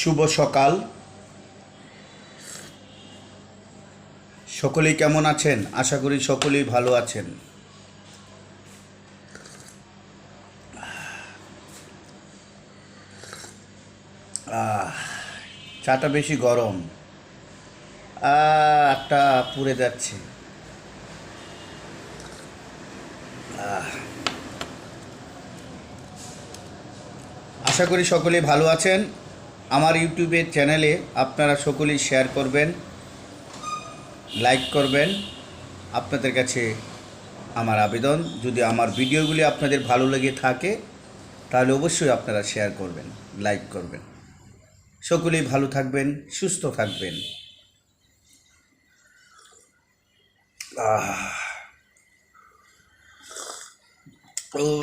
শুভ সকাল। সকলেই কেমন আছেন? আশা করি সকলেই ভালো আছেন। চাটা বেশি গরম। একটা পুড়ে যাচ্ছে। আশা করি সকলেই ভালো আছেন। আমার ইউটিউবের চ্যানেলে আপনারা সকলেই শেয়ার করবেন লাইক করবেন। আপনাদের কাছে আমার আবেদন। যদি আমার ভিডিওগুলি আপনাদের ভালো লেগে থাকে, তাহলে অবশ্যই আপনারা শেয়ার করবেন লাইক করবেন। সকলেই ভালো থাকবেন, সুস্থ থাকবেন। আহ। ও।